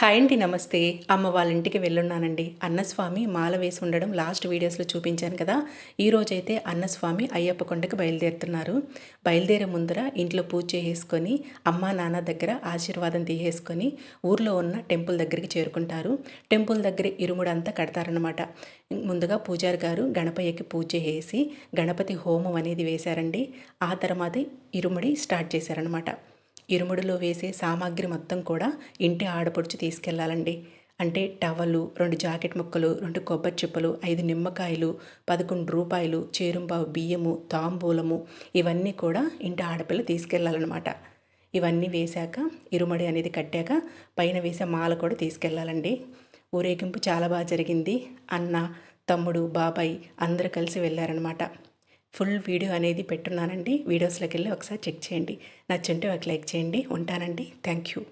Hi అండి నమస్తే. అమ్మ వాళ్ళ ఇంటికి వెళ్ళున్నానండి. అన్నస్వామి మాల వేసి ఉండడం లాస్ట్ వీడియోస్లో చూపించాను కదా. ఈరోజైతే అన్నస్వామి అయ్యప్ప కొండకు బయలుదేరుతున్నారు. బయలుదేరే ముందర ఇంట్లో పూజ చేసుకొని అమ్మ నాన్న దగ్గర ఆశీర్వాదం తీసేసుకొని ఊర్లో ఉన్న టెంపుల్ దగ్గరికి చేరుకుంటారు. టెంపుల్ దగ్గర ఇరుముడంతా కడతారనమాట ముందుగా పూజారి గారు గణపయ్యకి పూజ చేసి గణపతి హోమం అనేది వేశారండి. ఆ తర్వాత ఇరుముడి స్టార్ట్ చేశారనమాట ఇరుముడిలో వేసే సామాగ్రి మొత్తం కూడా ఇంటి ఆడపడుచు తీసుకెళ్ళాలండి. అంటే టవలు రెండు జాకెట్ ముక్కలు రెండు కొబ్బరి చిప్పలు ఐదు నిమ్మకాయలు పదకొండు రూపాయలు చేరుంబావు బియ్యము తాంబూలము ఇవన్నీ కూడా ఇంటి ఆడపిల్ల తీసుకెళ్ళాలన్నమాట. ఇవన్నీ వేశాక ఇరుమడి అనేది కట్టాక పైన వేసే మాల కూడా తీసుకెళ్ళాలండి. ఊరేగింపు చాలా బాగా జరిగింది. అన్న తమ్ముడు బాబాయ్ అందరూ కలిసి వెళ్ళారనమాట ఫుల్ వీడియో అనేది పెట్టున్నానండి. వీడియోస్లోకి వెళ్ళి ఒకసారి చెక్ చేయండి. నచ్చుంటే ఒక లైక్ చేయండి. ఉంటానండి. Thank you